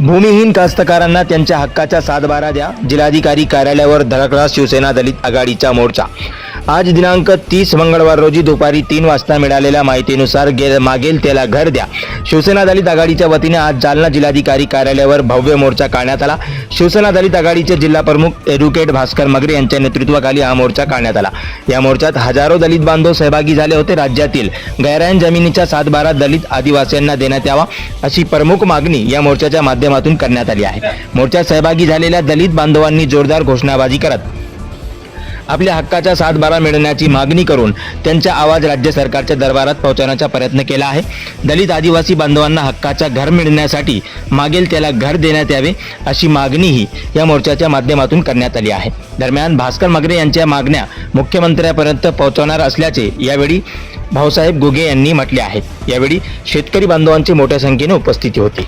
भूमिहीन कास्तकारांना त्यांच्या हक्काचा सातबारा द्या. जिल्हाधिकारी कार्यालयावर धडकला शिवसेना दलित आघाडीचा मोर्चा. आज दिनांक तीस मंगळवार रोजी दुपारी तीन वाजता मिळालेल्या माहितीनुसार गे मागेल त्याला घर द्या. शिवसेना दलित आघाडीच्या वतीने आज जालना जिल्हाधिकारी कार्यालयावर भव्य मोर्चा काढण्यात आला. शिवसेना दलित आघाडीचे जिल्हा प्रमुख भास्कर मगरे यांच्या नेतृत्वाखाली हा मोर्चा काढण्यात आला. या मोर्चात हजारो दलित बांधव सहभागी झाले होते. राज्यातील गैरान जमिनीच्या सातबारा दलित आदिवासींना देण्यात यावा अशी प्रमुख मागणी या मोर्चाच्या माध्यमातून करण्यात आली आहे. मोर्चात सहभागी झालेल्या दलित बांधवांनी जोरदार घोषणाबाजी करत आपल्या हक्काचा सातबारा मिळण्याची मागणी करून त्यांचा आवाज राज्य सरकारच्या दरबारात पोहोचवण्याचा प्रयत्न केला आहे. दलित आदिवासी बांधवांना हक्काचा घर मिळण्यासाठी मागेल त्याला घर देण्यात यावे अशी मागणीही या मोर्चाच्या माध्यमातून करण्यात आली आहे. दरम्यान भास्कर मगरे यांच्या मागण्या मुख्यमंत्र्यांपर्यंत पोहोचवणार असल्याचे यावेळी भाऊसाहेब गुगे यांनी म्हटले आहेत यावेळी शेतकरी बांधवांची मोठ्या संख्येने उपस्थिती होती.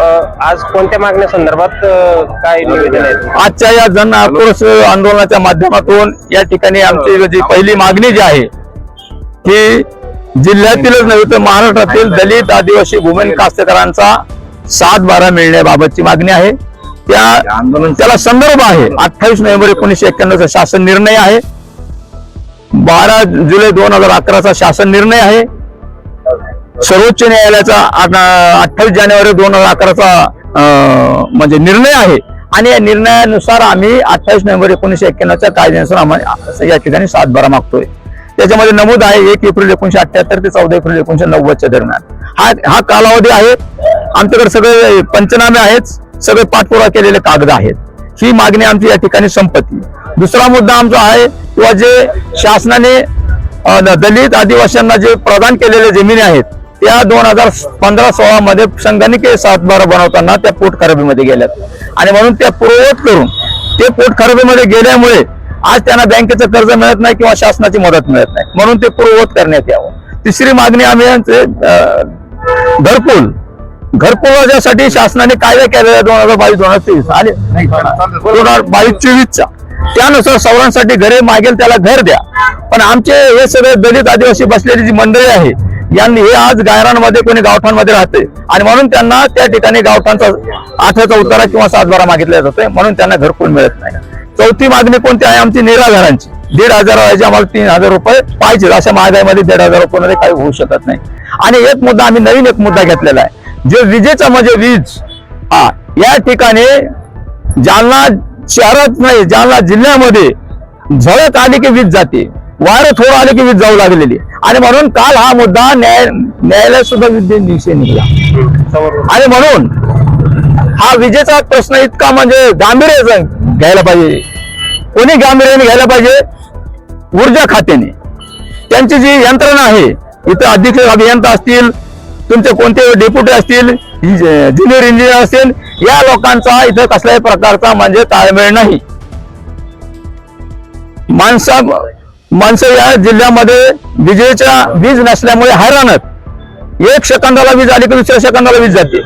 आज कोणत्या मागण्या संदर्भात काय निवेदन आहे? आजच्या या जन आक्रोश आंदोलनाच्या माध्यमातून या ठिकाणी आमची जी पहिली मागणी जी आहे ती जिल्ह्यातीलच नव्हे तर महाराष्ट्रातील दलित आदिवासी भूमेन कास्तकारांचा सात बारा मिळण्याबाबतची मागणी आहे. त्या आंदोलन त्याला संदर्भ आहे. अठ्ठावीस नोव्हेंबर एकोणीसशे एक्क्याण्णवचा शासन निर्णय आहे. बारा जुलै दोन हजार अकराचा शासन निर्णय आहे. सर्वोच्च न्यायालयाचा अठ्ठावीस जानेवारी दोन हजार अकराचा म्हणजे निर्णय आहे. आणि या निर्णयानुसार आम्ही अठ्ठावीस नोव्हेंबर एकोणीशे एक्क्याण्णवच्या कायद्यानुसार आम्हाला या ठिकाणी सातबारा मागतोय. त्याच्यामध्ये नमूद आहे एक एप्रिल एकोणीशे अठ्ठ्याहत्तर ते चौदा एप्रिल एकोणीशे नव्वदच्या दरम्यान. हा हा कालावधी आहे. आमच्याकडे सगळे पंचनामे आहेत. सगळे पाठपुरावा केलेले कागद आहेत. ही मागणी आमची या ठिकाणी संपत्ती. दुसरा मुद्दा आमचा आहे किंवा जे शासनाने दलित आदिवासींना जे प्रदान केलेल्या जमिनी आहेत त्या दोन हजार पंधरा सोळा मध्ये संगणकीय सातबारा बनवताना त्या पोट खराबीमध्ये गेल्यात. आणि म्हणून त्या पूर्ववत करून ते पोट खराबीमध्ये गेल्यामुळे आज त्यांना बँकेचं कर्ज मिळत नाही किंवा शासनाची मदत मिळत नाही. म्हणून ते पूर्ववत करण्यात यावं. तिसरी मागणी आम्ही यांचे, अ, घरकुल शासनाने कायदा केलेला दोन हजार बावीस दोन हजार तेवीस. आणि दोन हजार बावीस चोवीसचा. त्यानुसार सवरांसाठी घरे मागेल त्याला घर द्या. पण आमचे हे सगळे दलित आदिवासी बसलेली जी मंडळी आहे यांनी हे आज गायरांमध्ये कोणी गावठांमध्ये राहते. आणि म्हणून त्यांना त्या ठिकाणी गावठांचा आठव्याचा उतारा किंवा सातबारा मागितला जातोय. म्हणून त्यांना घरकुल मिळत नाही. चौथी मागणी कोणती आहे? आमची निराधारांची. दीड हजार आम्हाला तीन हजार रुपये पाहिजे अशा महागाईमध्ये दीड हजार रुपयामध्ये काही होऊ शकत नाही. आणि एक मुद्दा आम्ही नवीन एक मुद्दा घेतलेला आहे. जे विजेचा म्हणजे वीज. हा या ठिकाणी जालना शहरात नाही जालना जिल्ह्यामध्ये झळक आली की वीज जाते. वारं थोडं आले की वीज जाऊ लागलेली आणि म्हणून काल हा मुद्दा न्याय न्यायालयात सुद्धा दिवशी निघला. आणि म्हणून हा विजेचा प्रश्न इतका म्हणजे गांभीर्य घ्यायला पाहिजे. कोणी गांभीर्याने घ्यायला पाहिजे? ऊर्जा खात्याने. त्यांची जी यंत्रणा आहे इथं अधीक्षक अभियंता असतील तुमचे कोणते डेप्युटी असतील ज्युनियर इंजिनियर असतील या लोकांचा इथं कसल्याही प्रकारचा म्हणजे ताळमेळ नाही. माणसा माणसं या जिल्ह्यामध्ये विजेच्या वीज नसल्यामुळे हैराणत एक सेकंदाला वीज आली की दुसऱ्या सेकंदाला वीज जाते.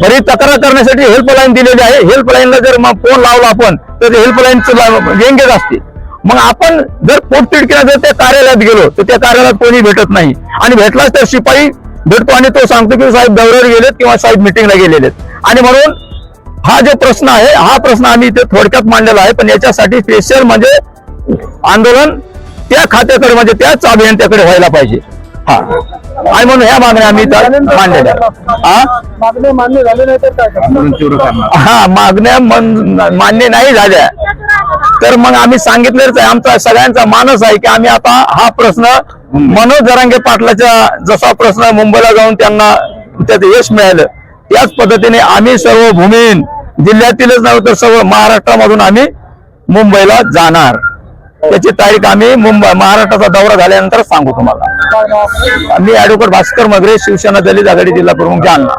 बरी तक्रार करण्यासाठी हेल्पलाईन दिलेली आहे. हेल्पलाईनला जर मग फोन लावला आपण तर ते हेल्पलाईनचं एंगेज असते. मग आपण जर पोटतिडकीला जर त्या कार्यालयात गेलो तर त्या कार्यालयात कोणी भेटत नाही. आणि भेटलाच तर शिपाई भेटतो आणि तो सांगतो की साहेब दौऱ्यावर गेलेत किंवा साहेब मिटिंगला गेलेले आणि म्हणून हा जो प्रश्न आहे हा प्रश्न आम्ही इथे थोडक्यात मांडलेला आहे. पण याच्यासाठी स्पेशल म्हणजे आंदोलन त्या खात्याकडे म्हणजे त्याच अभियंत्याकडे व्हायला पाहिजे. हा. आणि म्हणून ह्या मागण्या आम्ही इथं मांडलेल्या. हा मागण्या मान्य नाही तर? हा झाल्या. तर मग आम्ही सांगितलेच आहे आमचा सगळ्यांचा मानस आहे की आम्ही आता हा प्रश्न मनोज जरांगे पाटलाच्या जसा प्रश्न मुंबईला जाऊन त्यांना त्यात यश मिळालं त्याच पद्धतीने आम्ही सर्व भूमीन जिल्ह्यातीलच नव्हे तर सर्व महाराष्ट्रामधून आम्ही मुंबईला जाणार. त्याची तारीख आम्ही मुंबई महाराष्ट्राचा दौरा झाल्यानंतर सांगू तुम्हाला. मी ऍडव्होकेट भास्कर मगरे शिवसेना दलित आघाडी जिल्हा प्रमुख जालना.